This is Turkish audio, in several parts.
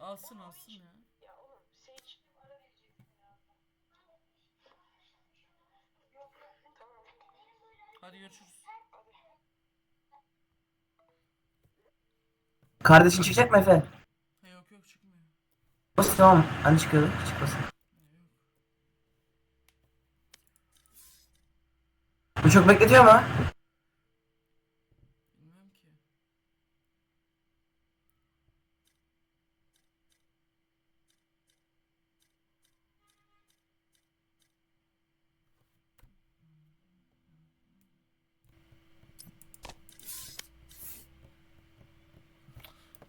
Alsın alsın ya. Ya oğlum Sage ara verecektim ya. Tamam. Hadi görüşürüz. Hadi. Kardeşin çıkacak mı Efe? Ha, yok yok çıkmıyor. Nasıl tamam. Hani çıkıyordu? Çıkmasın. Bu çok bekletiyor mu? Bilmem ki.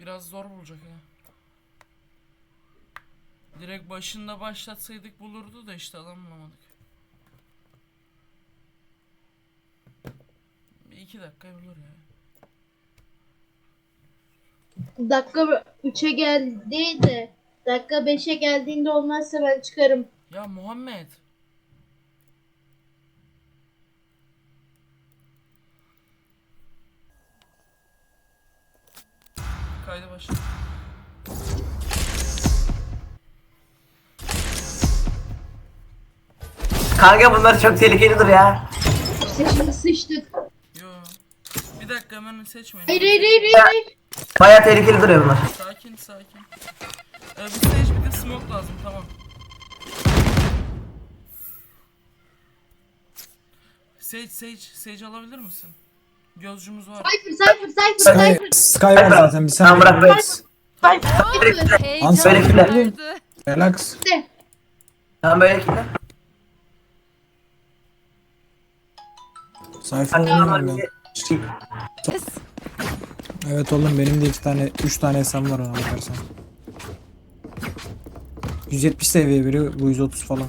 Biraz zor bulacak ya. Direkt başında başlatsaydık bulurdu da işte adam bulamadık. Bir iki dakika bulur ya. Dakika 3'e geldi de dakika 5'e geldiğinde olmazsa ben çıkarım. Ya Muhammed. Kaydı başla. Kanka bunlar çok tehlikelidir ya. İşte şimdi sıçtık. Yo. Bir dakika hemen seçmeyin. Hayır hayır hayır hayır. Baya tehlikeli duruyor bunlar. Sakin sakin. Ee, bir stage bir de smoke lazım tamam. Sage Sage Sage alabilir misin? Gözcümüz var. Cypher Cypher Cypher Sky, Cypher. Sky var zaten bir Tamam saniye. bırak bırak. Cypher. Kitle. Relax. Tamam böyle kitle. Sayfa normal ben. bir- Evet oğlum benim de iki tane, üç tane hesabım var ona bakarsan. 170 seviye biri, bu 130 falan.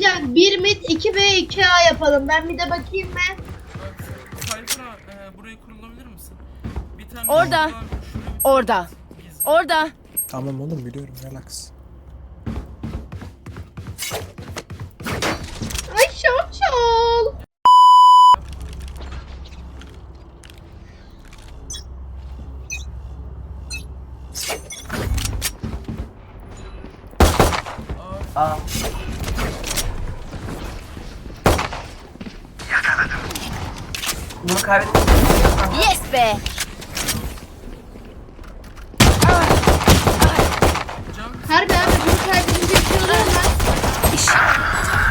Diyeceğim. 1 mid 2 B 2 A yapalım. Ben bir de bakayım ben. Bak Cypher'a e, burayı kurulabilir misin? Bir tane Orada. Orada. Orada. Tamam oğlum biliyorum relax. Bunu kaybettim. Yes be. Harbi abi bunu kaybedince bir şey oluyor mu?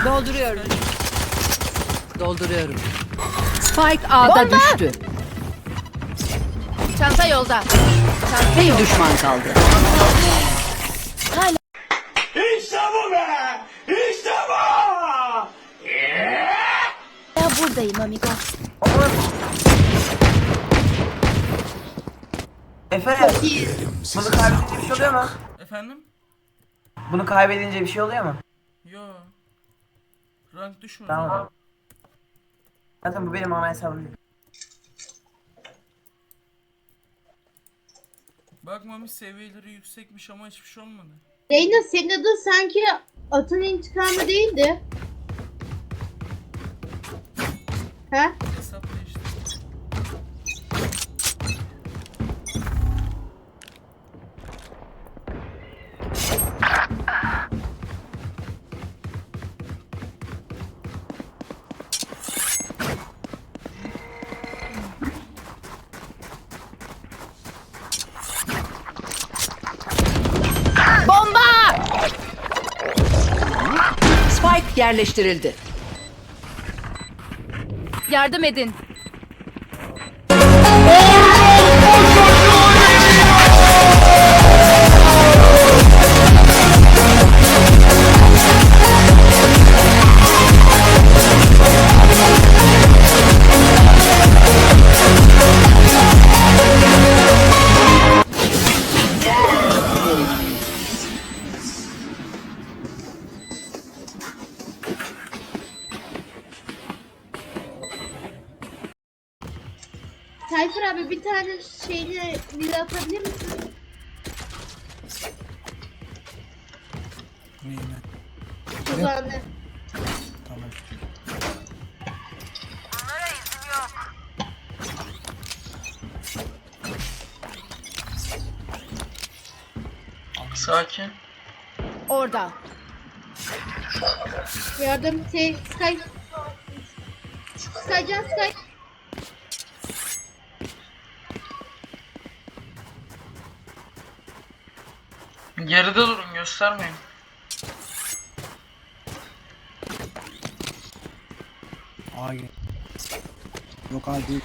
Dolduruyorum. Dolduruyorum. Spike A'da düştü. Çanta yolda. Çanta Bir düşman kaldı. İşte bu be! İşte bu! Ya buradayım amigo. Efe İyi. bunu kaybedince bir şey oluyor mu? efendim? Bunu kaybedince bir şey oluyor mu? Yo. Rank düşmüyor. Tamam. Zaten bu benim ana hesabım değil. Bakmamış seviyeleri yüksekmiş ama hiçbir şey olmadı. Reyna senin adın sanki atın intikamı değildi. Ha? Hesap yerleştirildi. Yardım edin. Sakin. Orada. Yardım şey Sky. Skycan Sky. Geride durun göstermeyin. Gel. Yok A değil.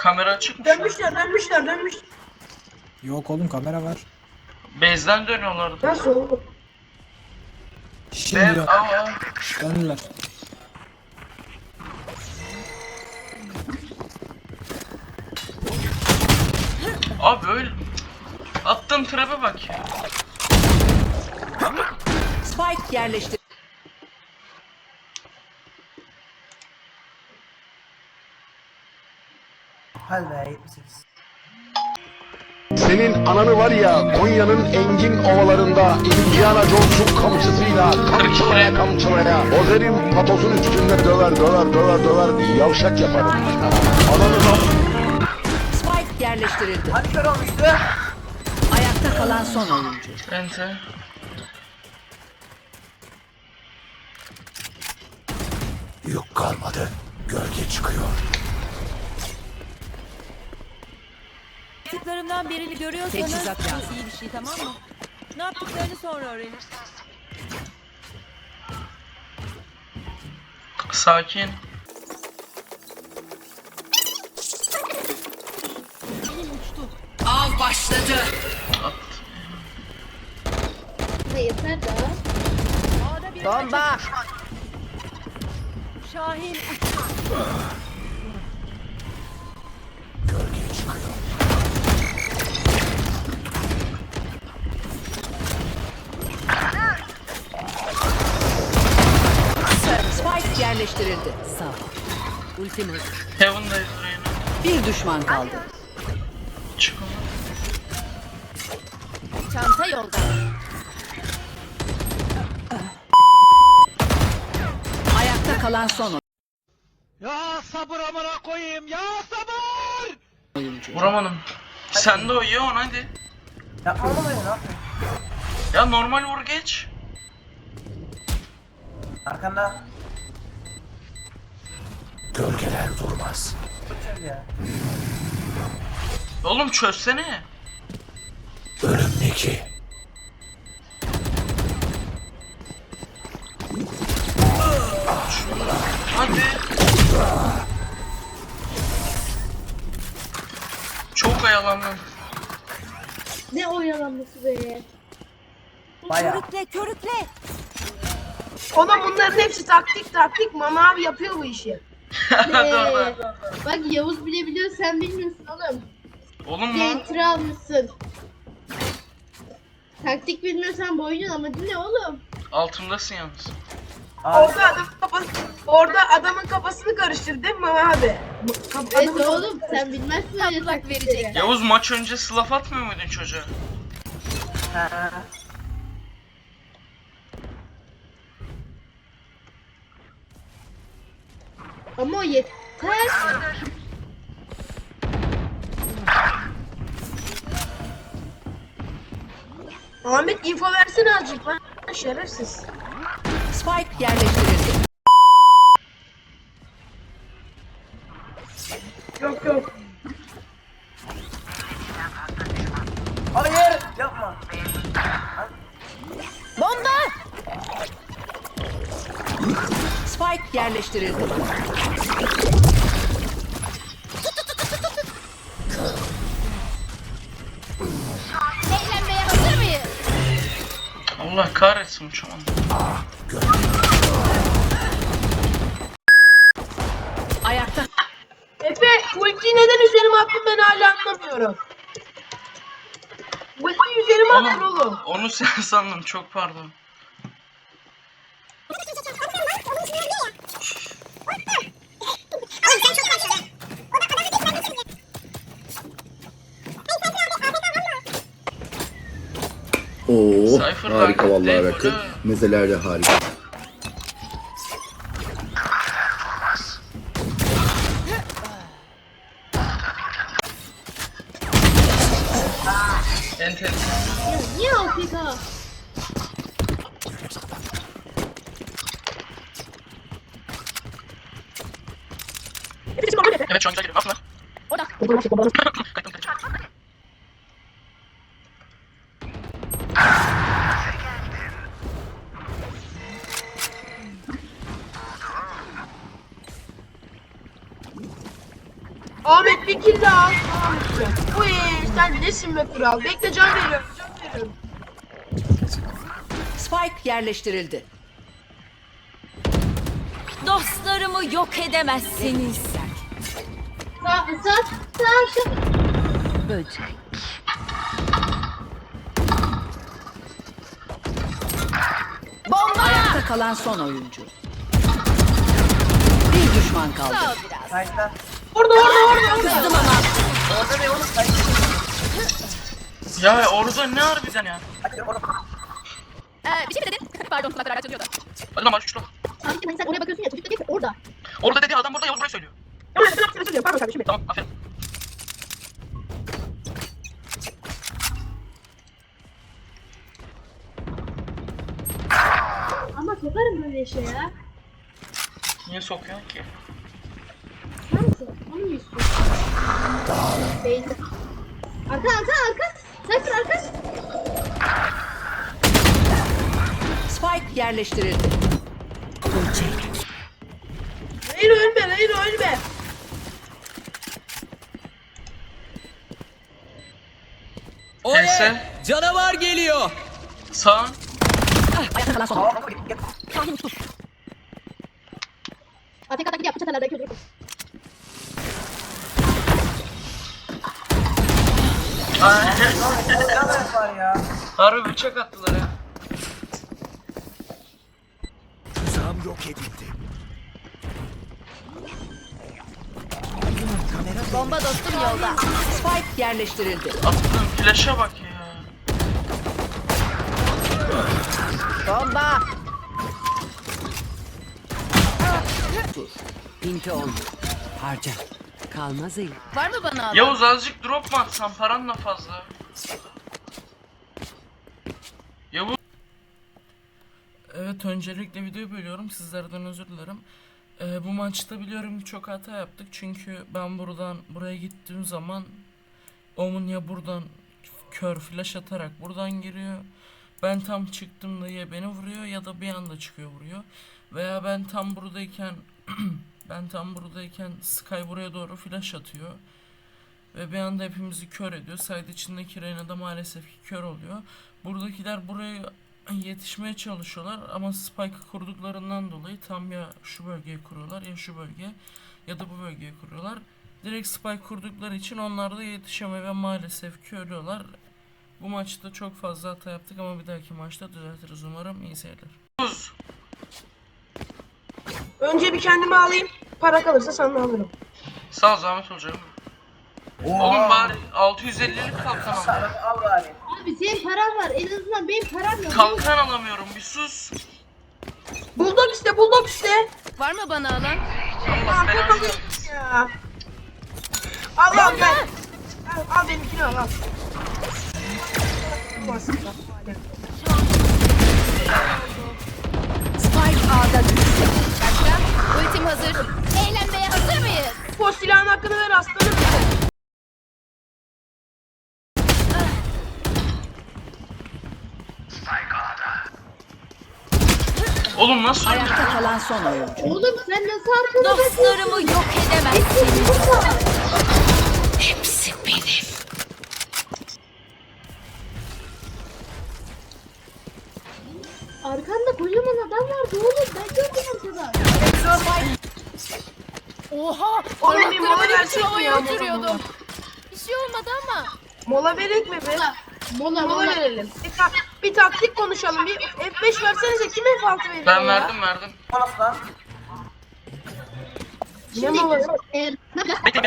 Kamera açık mı? şu an? Dönmüşler dönmüşler dönmüş. Yok oğlum kamera var. Base'den dönüyorlardı. Nasıl oğlum? Şimdi Ben dön- aa, döndüler. Abi öyle. Attığın trap'e bak ya. Spike yerleştir. Hadi be 78. Senin ananı var ya Konya'nın engin ovalarında Indiana Jones'un kamçısıyla kamçılaya kamçılaya o benim patosun üstünde döver döver döver döver yavşak yaparım. Ananı da Spike yerleştirildi. Hadi kör olmuştu. Ayakta kalan son oyuncu. Ente. Yük kalmadı. Gölge çıkıyor. Yaptıklarımdan birini görüyorsanız Teçhizat lazım. iyi bir şey tamam mı? Ne yaptıklarını sonra öğrenin. Sakin. Av başladı. At. Ne yeter daha. Bomba. Şahin Gölge yerleştirildi. Sağ. Ultim hazır. Heaven'dayız Reyna. Bir düşman kaldı. Çık ona. çanta yolda. Ayakta kalan son Ya sabır amına koyayım ya sabır! oyuncu. Vuramadım. Sen de o ye on hadi. Yapma oğlum öyle ne yapıyorsun? Ya normal vur geç. Arkanda. Gölgeler durmaz. Oğlum çözsene. Ölümdeki. Hadi. Çok ayalandım. Ne oyalanması be. Baya. Körükle körükle. Oğlum bunların hepsi taktik taktik. Mama abi yapıyor bu işi. Ee, bak Yavuz bile biliyor sen bilmiyorsun oğlum. Oğlum mu? Centre almışsın. Taktik bilmiyorsan boynun ama dinle oğlum. Altımdasın yalnız. Abi. Orada adam kafası, orada adamın kafasını karıştırdı değil mi abi? Kap- Evet adamın- oğlum sen bilmezsin öyle taktikleri. verecek. Yavuz maç önce slaf atmıyor muydun çocuğa? Ha. Ama yeter. Ahmet info versene azıcık lan şerefsiz. Spike yerleştirildi. Yerleştirildi. Eğlenmeye hazır mıyız? Allah kahretsin uçamadım. Ayakta Efe ulti neden üzerime attın ben hala anlamıyorum. Ulti üzerime attın Oğlum oğlum. onu sen sandım çok pardon. Oo Cypher harika rakı vallahi rakı. Burada. Mezeler de harika. Evet şu an güzel geliyor. Aslında. Orada. bir kill daha. Uy sen nesin be kral? Bekle can veriyorum. Can veriyorum. Spike yerleştirildi. Dostlarımı yok edemezsiniz. Sağ, sağ, sağ, sağ. Böcek. Bomba! Ayakta kalan son oyuncu. Bir düşman kaldı. Sağ ol biraz. Orada orada orada. orada. Kızdım ama. Ya orada ne harbiden ya? Ee, bir şey mi dedin? Pardon kulaklar açılıyor da. Hadi lan şu Sanki hani sen oraya bakıyorsun ya çocuk da diyor ki orada. Orada dedi adam burada Yavuz buraya söylüyor. Tamam ben sana söylüyorum. Pardon kardeşim. Tamam aferin. Ama sokarım böyle şey ya. Niye sokuyorsun ki? Nasıl? Onu mu istiyorsun? Beyza. Arka arka arka. Cypher arka. Spike yerleştirildi. Böcek. Hayır ölme hayır ölme. Neyse. Canavar geliyor. Sağ. Ayakta kalan son. Kahin uçtu. ATK taklidi yap. Bıçak belki öldürür. Harbi bıçak attılar ya. Tam yok edildi. Bomba dostum yolda. Spike yerleştirildi. Attığım flash'a bak ya. Bomba! Dur. Pinti oldu. Harca. Kalmaz el. Var mı bana alan? Yavuz azıcık drop mu atsan paran da fazla. Yavuz. Evet öncelikle videoyu bölüyorum sizlerden özür dilerim. Ee, bu maçta biliyorum ki çok hata yaptık çünkü ben buradan buraya gittiğim zaman Omun ya buradan kör flash atarak buradan giriyor. Ben tam çıktığımda ya beni vuruyor ya da bir anda çıkıyor vuruyor. Veya ben tam buradayken ben tam buradayken Sky buraya doğru flash atıyor. Ve bir anda hepimizi kör ediyor. Side içindeki Reyna da maalesef ki kör oluyor. Buradakiler buraya yetişmeye çalışıyorlar ama spike kurduklarından dolayı tam ya şu bölgeye kuruyorlar ya şu bölge ya da bu bölgeye kuruyorlar. Direkt spike kurdukları için onlar da yetişemiyor ve maalesef ki ölüyorlar. Bu maçta çok fazla hata yaptık ama bir dahaki maçta düzeltiriz umarım. İyi seyirler. Önce bir kendimi alayım. Para kalırsa sana alırım. Sağ ol zahmet olacak. Oğlum bari 650'lik kalkan al. Abi senin paran var. En azından benim param yok. Kalkan alamıyorum bir sus. Bulldog işte bulldog işte. Var mı bana alan? Allah belanı versin. ya. Al al gel. Al, al benimkini al al. Basit bak. Spike A'da düştü. Ultim hazır. Eğlenmeye hazır mıyız? Bu silahın hakkını ver aslanım. Oğlum nasıl? Ayakta kalan son oyuncu. Oğlum sen nasıl arkana Dostlarımı yok edemezsiniz. Mola, uçuruyordum. mola? Bir şey olmadı ama. Mola verek mi be? Mola Mola mola. verelim. Bir, ta- bir taktik konuşalım. Bir F5 versenize kim F6 veriyor Ben ya? verdim verdim. Molası? Eğer ne? Bekle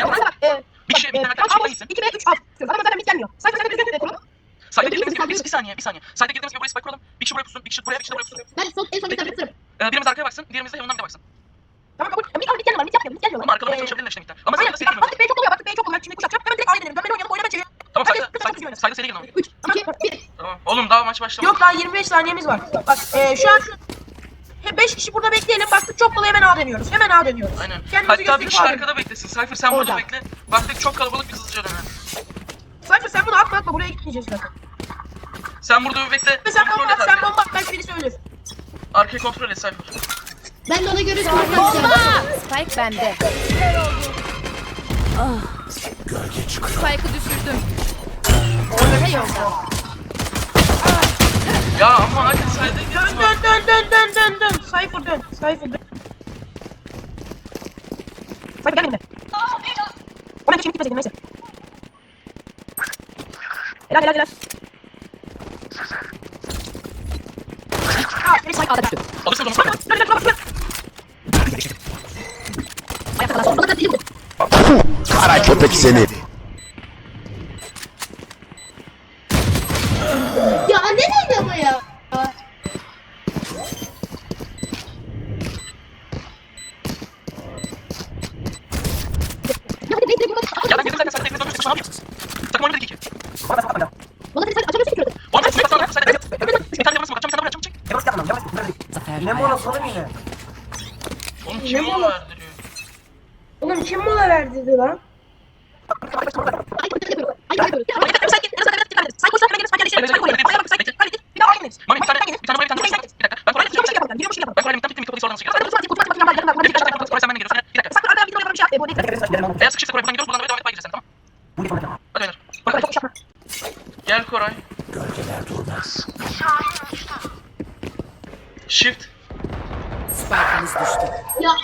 bir şey bir tane açıkla gitsin. 2 ve 3 al. Ama zaten bit gelmiyor. Sayfa sayfa sayfa sayfa. Sayda girdiğimiz gibi bir, bir saniye bir saniye. Sayda girdiğimiz gibi buraya spike kuralım. Bir kişi buraya pusun, bir kişi buraya, bir kişi de buraya pusun. Ben son en son bir tane tutarım. Ee, birimiz arkaya baksın, diğerimiz de yanından bir de baksın. Tamam kabul. Bit al bit gelmiyor. Bit yapmıyor. Bit gelmiyor. Ama arkalamaya çalışabilirler işte midden. Ama Aynen. sayda seri girmiyor. Baktık B çok oluyor. Baktık B çok oluyor. Şimdi kuş atacağım. Hemen direkt A'ya dönelim. Ben benim oynayalım. Oynama. Tamam sayda, sayda, Sayda seri girin ama. 3, 2, 1. Tamam. Oğlum daha maç başlamadı. Yok daha 25 saniyemiz var. Bak e, şu an 5 kişi burada bekleyelim. Baktık çok kolay hemen A dönüyoruz. Hemen A dönüyoruz. Aynen. Kendimizi Hatta bir kişi arkada beklesin. Cypher sen burada bekle. Baktık çok kalabalık biz hızlıca dönelim. Cypher sen bunu atma atma buraya gitmeyeceğiz zaten. Sen burada bir bekle. Sen bomba at sen bomba at belki birisi ölür. Arkayı kontrol et Cypher. Ben de ona göre smoke atacağım. Spike bende. Spike'ı düşürdüm. Orta yolda. Ya ama hadi sayda Dön dön dön dön dön dön dön. Cypher dön. Cypher dön. Cypher gel benimle. Ona geçeyim gitmeseydin neyse. Helal helal helal. Aa, beni Cypher aldı. Alırsın onu. Dön dön dön dön. Ayakta kalan son. Bana dili Kara köpek seni. Ya ne dedi ama ya? Ya ben girdim zaten sayda girdim. Ne yapıyorsun? Takım oynadık iki. Bana dedi sen açamıyorsun ki orada. Orada smoke atsana. Sayda gel. Bir tane yamasın. Bir tane buraya çabuk çek. Zafer Ne hayat. mola oğlum yine? Oğlum Ne kim bu? Onu verdiriyor? Oğlum kim mola verdi lan? Ay burada yapıyorum. Ay burada yapıyorum. Sen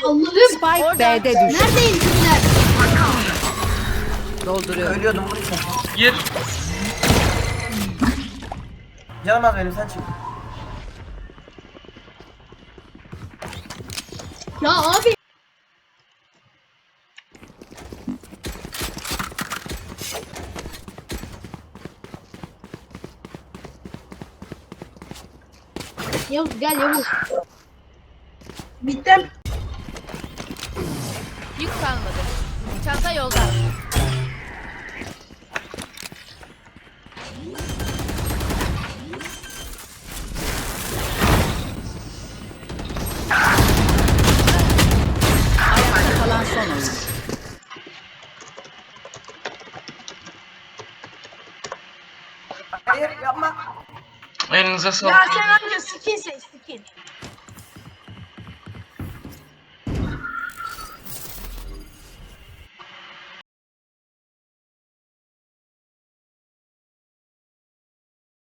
Allah'ım. Spike B'de düştü. Neredeyim kimler? Dolduruyorum. Gir. Canım az benim sen çık. Ya abi. Yavuz gel Yavuz. Bittim. Yük kalmadı. Çanta yolda. Ayakta kalan son. Hayır yapma. Elinize sağlık. Ya sen anca skin seç skin.